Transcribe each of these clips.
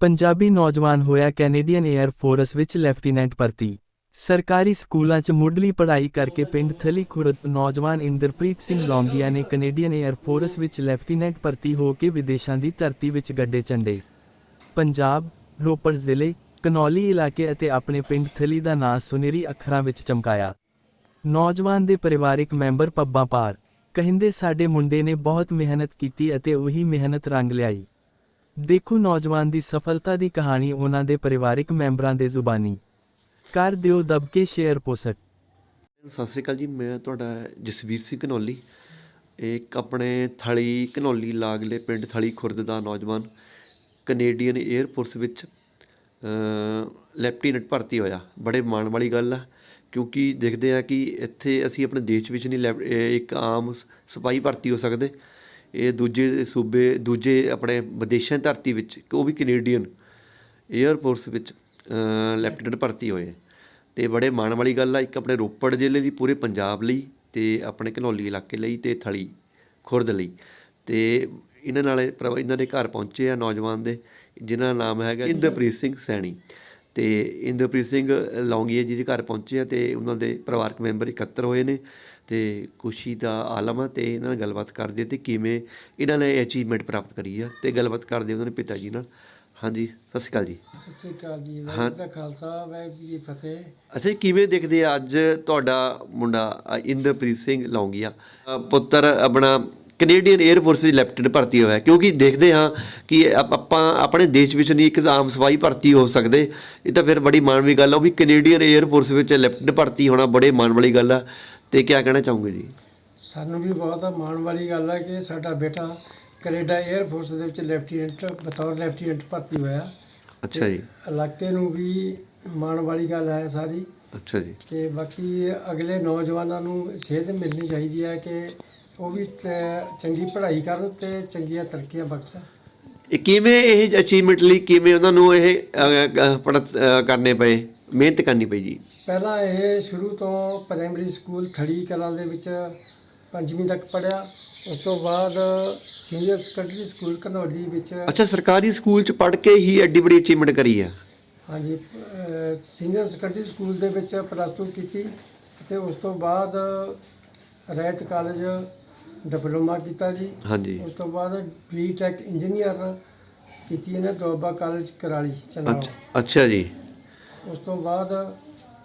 ਪੰਜਾਬੀ ਨੌਜਵਾਨ ਹੋਇਆ Canadian air force ਵਿੱਚ ਲੈਫਟੀਨੈਂਟ ਭਰਤੀ। ਸਰਕਾਰੀ ਸਕੂਲਾਂ 'ਚ ਮੁੱਢਲੀ ਪੜ੍ਹਾਈ ਕਰਕੇ ਪਿੰਡ ਥਲੀ ਖੁਰਦ ਨੌਜਵਾਨ ਇੰਦਰਪ੍ਰੀਤ ਸਿੰਘ ਲੌਂਗੀਆ ਨੇ ਕੈਨੇਡੀਅਨ 에ਅਰ ਫੋਰਸ ਵਿੱਚ ਲੈਫਟੀਨੈਂਟ ਭਰਤੀ ਹੋ ਕੇ ਵਿਦੇਸ਼ਾਂ ਦੀ ਧਰਤੀ ਵਿੱਚ ਗੱਡੇ ਝੰਡੇ। ਪੰਜਾਬ, ਰੋਪੜ ਜ਼ਿਲ੍ਹੇ, ਕਨੌਲੀ ਇਲਾਕੇ ਅਤੇ ਆਪਣੇ ਪਿੰਡ ਥਲੀ ਦਾ ਨਾਂ ਸੁਨਹਿਰੀ ਅੱਖਰਾਂ ਵਿੱਚ ਚਮਕਾਇਆ। ਨੌਜਵਾਨ ਦੇ ਪਰਿਵਾਰਿਕ ਮੈਂਬਰ ਪੱਬਾਂ ਪਾਰ। ਕਹਿੰਦੇ ਸਾਡੇ ਮੁੰਡੇ ਨੇ ਬਹੁਤ ਮਿਹਨਤ ਕੀਤੀ ਅਤੇ ਉਹੀ ਮਿਹਨਤ ਰੰਗ ਲਿਆਈ। ਦੇਖੋ ਨੌਜਵਾਨ ਦੀ ਸਫਲਤਾ ਦੀ ਕਹਾਣੀ ਉਹਨਾਂ ਦੇ ਪਰਿਵਾਰਿਕ ਮੈਂਬਰਾਂ ਦੇ ਜ਼ੁਬਾਨੀ। ਕਰ ਦਿਓ ਦਬਕੇ ਸ਼ੇਅਰ ਪੋਸਟ। ਸਤਿ ਸ੍ਰੀ ਅਕਾਲ ਜੀ, ਮੈਂ ਤੁਹਾਡਾ ਜਸਵੀਰ ਸਿੰਘ ਘਨੌਲੀ। ਇੱਕ ਆਪਣੇ ਥਲੀ ਘਨੌਲੀ ਲਾਗਲੇ ਪਿੰਡ ਥਲੀ ਖੁਰਦ ਦਾ ਨੌਜਵਾਨ ਕੈਨੇਡੀਅਨ 에ਅਰਫੋਰਸ ਵਿੱਚ ਲੈਫਟੀਨੈਂਟ ਭਰਤੀ ਹੋਇਆ। ਬੜੇ ਮਾਣ ਵਾਲੀ ਗੱਲ ਆ, ਕਿਉਂਕਿ ਦੇਖਦੇ ਆ ਕਿ ਇੱਥੇ ਅਸੀਂ ਆਪਣੇ ਦੇਸ਼ ਵਿੱਚ ਨਹੀਂ ਲੈਫ- ਇੱਕ ਆਮ ਸ- ਸਿਪਾਹੀ ਭਰਤੀ ਹੋ ਸਕਦੇ। ਇਹ ਦੂਜੇ ਸੂਬੇ, ਦੂਜੇ ਆਪਣੇ ਵਿਦੇਸ਼ਾਂ ਦੀ ਧਰਤੀ ਵਿੱਚ, ਉਹ ਵੀ ਕੈਨੇਡੀਅਨ 에ਅਰ ਫੋਰਸ ਵਿੱਚ ਲੈਫਟੀਨੈਂਟ ਭਰਤੀ ਹੋਏ ਅਤੇ ਬੜੇ ਮਾਣ ਵਾਲੀ ਗੱਲ ਆ, ਇੱਕ ਆਪਣੇ ਰੋਪੜ ਜ਼ਿਲ੍ਹੇ ਲਈ, ਪੂਰੇ ਪੰਜਾਬ ਲਈ ਅਤੇ ਆਪਣੇ ਘਨੌਲੀ ਇਲਾਕੇ ਲਈ ਅਤੇ ਥਲੀ ਖੁਰਦ ਲਈ। ਅਤੇ ਇਹਨਾਂ ਨਾਲ ਇਹ ਇਹਨਾਂ ਦੇ ਘਰ ਪਹੁੰਚੇ ਆ ਨੌਜਵਾਨ ਦੇ, ਜਿਨ੍ਹਾਂ ਦਾ ਨਾਮ ਹੈਗਾ ਇੰਦਰਪ੍ਰੀਤ ਸਿੰਘ ਸੈਣੀ। ਤੇ ਇੰਦਰਪ੍ਰੀਤ ਸਿੰਘ ਲੌਂਗੀਏ ਜੀ ਦੇ ਘਰ ਪਹੁੰਚੇ ਆ ਤੇ ਉਹਨਾਂ ਦੇ ਪਰਿਵਾਰਕ ਮੈਂਬਰ ਇਕੱਤਰ ਹੋਏ ਨੇ। ਤੇ ਖੁਸ਼ੀ ਦਾ ਆਲਮ ਆ ਤੇ ਇਹਨਾਂ ਨਾਲ ਗੱਲਬਾਤ ਕਰਦੇ ਤੇ ਕਿਵੇਂ ਇਹਨਾਂ ਨੇ ਅਚੀਵਮੈਂਟ ਪ੍ਰਾਪਤ ਕਰੀ ਆ ਤੇ ਗੱਲਬਾਤ ਕਰਦੇ ਉਹਨਾਂ ਦੇ ਪਿਤਾ ਜੀ ਨਾਲ। ਹਾਂਜੀ ਸਤਿ ਸ਼੍ਰੀ ਅਕਾਲ ਜੀ। ਸਤਿ ਸ੍ਰੀ ਅਕਾਲ ਜੀ। ਵਾਹਿਗੁਰੂ ਦਾ ਖਾਲਸਾ ਵਾਹਿਗੁਰੂ ਜੀ ਕੀ ਫਤਿਹ। ਜੀ, ਕਿਵੇਂ ਦੇਖਦੇ ਆ ਅੱਜ ਤੁਹਾਡਾ ਮੁੰਡਾ ਇੰਦਰਪ੍ਰੀਤ ਸਿੰਘ ਲੌਂਗੀਆ ਪੁੱਤਰ ਆਪਣਾ ਕੈਨੇਡੀਅਨ 에ਅਰ ਫੋਰਸ ਵਿੱਚ ਲੈਫਟੀਨੈਂਟ ਭਰਤੀ ਹੋਇਆ ਕਿਉਂਕਿ ਦੇਖਦੇ ਹਾਂ ਕਿ ਆਪ- ਆਪਾਂ ਆਪਣੇ ਦੇਸ਼ ਵਿੱਚ ਨਹੀਂ ਇੱਕ ਆਮ ਸਿਪਾਹੀ ਭਰਤੀ ਹੋ ਸਕਦੇ। ਇਹ ਤਾਂ ਫਿਰ ਬੜੀ ਮਾਣ ਵਾਲੀ ਗੱਲ ਆ ਉਹ ਵੀ ਕੈਨੇਡੀਅਨ 에ਅਰ ਫੋਰਸ ਵਿੱਚ ਲੈਫਟੀਨੈਂਟ ਭਰਤੀ ਹੋਣਾ ਬੜੇ ਮਾਣ ਵਾਲੀ ਗੱਲ ਆ। ਤੇ ਕੀ ਕਹਿਣਾ ਚਾਹੋਗੇ ਜੀ? ਸਾਨੂੰ ਵੀ ਬਹੁਤ ਮਾਣ ਵਾਲੀ ਗੱਲ ਹੈ ਕਿ ਸਾਡਾ ਬੇਟਾ ਕੈਨੇਡਾ 에ਅਰ ਫੋਰਸ ਦੇ ਵਿੱਚ ਲੈਫਟੀਨੈਂਟ ਬਤੌਰ ਲੈਫਟੀਨੈਂਟ ਭਰਤੀ ਹੋਇਆ। ਅੱਛਾ ਜੀ। ਇਲਾਕੇ ਨੂੰ ਵੀ ਮਾਣ ਵਾਲੀ ਗੱਲ ਹੈ ਸਾਰੀ। ਅੱਛਾ ਜੀ। ਤੇ ਬਾਕੀ ਅਗਲੇ ਨੌਜਵਾਨਾਂ ਨੂੰ ਸੇਧ ਮਿਲਣੀ ਚਾਹੀਦੀ ਹੈ ਕਿ ਉਹ ਵੀ ਚੰਗੀ ਪੜ੍ਹਾਈ ਕਰਨ ਤੇ ਚੰਗੀਆਂ ਤਰੱਕੀਆਂ ਬਖਸ਼ਣ। ਕਿਵੇਂ ਇਹ ਅਚੀਵਮੈਂਟ ਲਈ ਕਿਵੇਂ ਉਹਨਾਂ ਨੂੰ ਇਹ ਅ, ਕਰਨੇ ਪਏ? ਮਿਹਨਤ ਕਰਨੀ ਪਈ ਜੀ। ਪਹਿਲਾਂ ਇਹ ਸ਼ੁਰੂ ਤੋਂ ਪ੍ਰਾਇਮਰੀ ਸਕੂਲ ਥੜੀ ਕਲਾਂ ਦੇ ਵਿੱਚ ਪੰਜਵੀਂ ਤੱਕ ਪੜ੍ਹਿਆ। ਉਸ ਤੋਂ ਬਾਅਦ ਸੀਨੀਅਰ ਸੈਕੰਡਰੀ ਸਕੂਲ ਘਨੌਲੀ ਵਿੱਚ ਅੱਛਾ ਸਰਕਾਰੀ ਸਕੂਲ ਚ ਪੜ੍ਹ ਕੇ ਹੀ ਐਡੀ ਬੜੀ ਅਚੀਵਮੈਂਟ ਕਰੀ ਆ? ਹਾਂਜੀ ਸੀਨੀਅਰ ਸੈਕੰਡਰੀ ਸਕੂਲ ਦੇ ਵਿੱਚ ਪਲੱਸ 2 ਕੀਤੀ। ਤੇ ਉਸ ਤੋਂ ਬਾਅਦ ਰਹਿਤ ਕਾਲਜ ਡਿਪਲੋਮਾ ਕੀਤਾ ਜੀ। ਹਾਂਜੀ। ਉਸ ਤੋਂ ਬਾਅਦ ਬੀਟੈਕ ਇੰਜੀਨੀਅਰ ਕੀਤੀ ਇਹਨੇ ਦੋਬਾ ਕਾਲਜ ਕਰਾਲੀ ਚਨਾव ਅੱਛਾ- ਅੱਛਾ ਜੀ। ਉਸ ਤੋਂ ਬਾਅਦ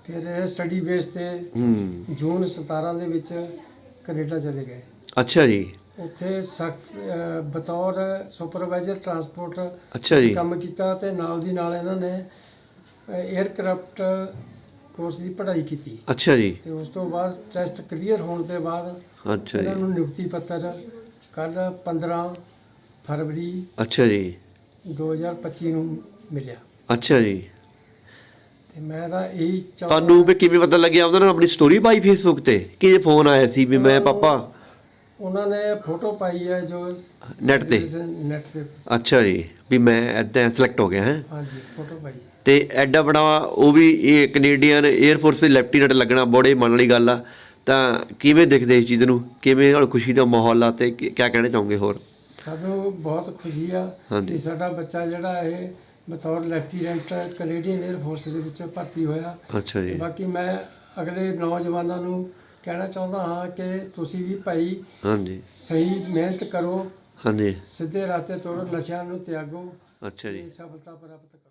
ਫਿਰ ਇਹ ਸਟੱਡੀ ਬੇਸ ਤੇ ਹੂੰ। ਜੂਨ 17 ਦੇ ਵਿੱਚ ਕੈਨੇਡਾ ਚਲੇ ਗਏ। ਅੱਛਾ ਜੀ। ਉੱਥੇ ਸਖਤ ਬਤੌਰ ਸੁਪਰਵਾਈਜ਼ਰ ਟਰਾਂਸਪੋਰਟ ਅੱਛਾ ਜੀ। ਕੰਮ ਕੀਤਾ ਤੇ ਨਾਲ ਦੀ ਨਾਲ ਇਹਨਾਂ ਨੇ 에ਅਰਕ੍ਰਾਫਟ ਕੋਰਸ ਦੀ ਪੜ੍ਹਾਈ ਕੀਤੀ। ਅੱਛਾ ਜੀ। ਤੇ ਉਸ ਤੋਂ ਬਾਅਦ ਟੈਸਟ ਕਲੀਅਰ ਹੋਣ ਦੇ ਬਾਅਦ ਅੱਛਾ ਇਹਨਾਂ ਜੀ ਨੂੰ ਨਿਯੁਕਤੀ ਪੱਤਰ ਕੱਲ 15 ਫਰਵਰੀ ਅੱਛਾ ਜੀ। 2025 ਨੂੰ ਮਿਲਿਆ। ਅੱਛਾ ਜੀ। ਤੇ ਮੈਂ ਤਾਂ ਇਹੀ ਚਾਹੁੰਦਾ ਤੁਹਾਨੂੰ ਵੀ ਕਿਵੇਂ ਪਤਾ ਲੱਗਿਆ? ਉਹਨਾਂ ਨੇ ਆਪਣੀ ਸਟੋਰੀ ਪਾਈ ਫੇਸਬੁੱਕ ਤੇ? ਕਿ ਫੋਨ ਆਇਆ ਸੀ ਵੀ ਮੈਂ ਪਾਪਾ? ਉਹਨਾਂ ਨੇ ਫੋਟੋ ਪਾਈ ਹੈ ਜੋ ਨੈਟ ਤੇ? ਨੈਟ ਤੇ। ਅੱਛਾ ਜੀ। ਵੀ ਮੈਂ ਏਦਾਂ ਸਿਲੈਕਟ ਹੋ ਗਿਆ ਹੈ? ਹਾਂਜੀ ਫੋਟੋ ਪਾਈ। ਤੇ ਐਡਾ ਬੜਾ ਉਹ ਵੀ ਇਹ ਕੈਨੇਡੀਅਨ 에ਅਰ ਫੋਰਸ ਵਿੱਚ ਲੈਫਟੀਨੈਂਟ ਲੱਗਣਾ ਬੜੇ ਮੰਨ ਵਾਲੀ ਗੱਲ ਆ। ਤਾਂ ਕਿਵੇਂ ਦੇਖਦੇ ਇਸ ਚੀਜ਼ ਨੂੰ? ਕਿਵੇਂ ਹੁਣ ਖੁਸ਼ੀ ਦਾ ਮਾਹੌਲ ਆ ਤੇ ਕੀ ਕਹਿਣਾ ਚਾਹੋਗੇ ਹੋਰ? ਸਾਨੂੰ ਬਹੁਤ ਖੁਸ਼ੀ ਆ। ਕਿ ਸਾਡਾ ਬੱਚਾ ਜਿਹੜਾ ਇਹ ਬਤੌਰ ਲੈਫਟੀਨੈਂਟ ਕੈਨੇਡੀਅਨ 에ਅਰ ਫੋਰਸ ਦੇ ਵਿੱਚ ਭਰਤੀ ਹੋਇਆ। ਅੱਛਾ ਜੀ। ਬਾਕੀ ਮੈਂ ਅਗਲੇ ਨੌਜਵਾਨਾਂ ਨੂੰ ਕਹਿਣਾ ਚਾਹੁੰਦਾ ਹਾਂ ਕਿ ਤੁਸੀਂ ਵੀ ਭਾਈ ਹਾਂਜੀ। ਸਹੀ ਮਿਹਨਤ ਕਰੋ। ਹਾਂਜੀ। ਸਿੱਧੇ ਰਾਸਤੇ ਤੁਰੋ ਨਸ਼ਿਆਂ ਨੂੰ ਤਿਆਗੋ ਅੱਛਾ ਜੀ। ਸਫਲਤਾ ਪ੍ਰਾਪਤ ਕਰੋ।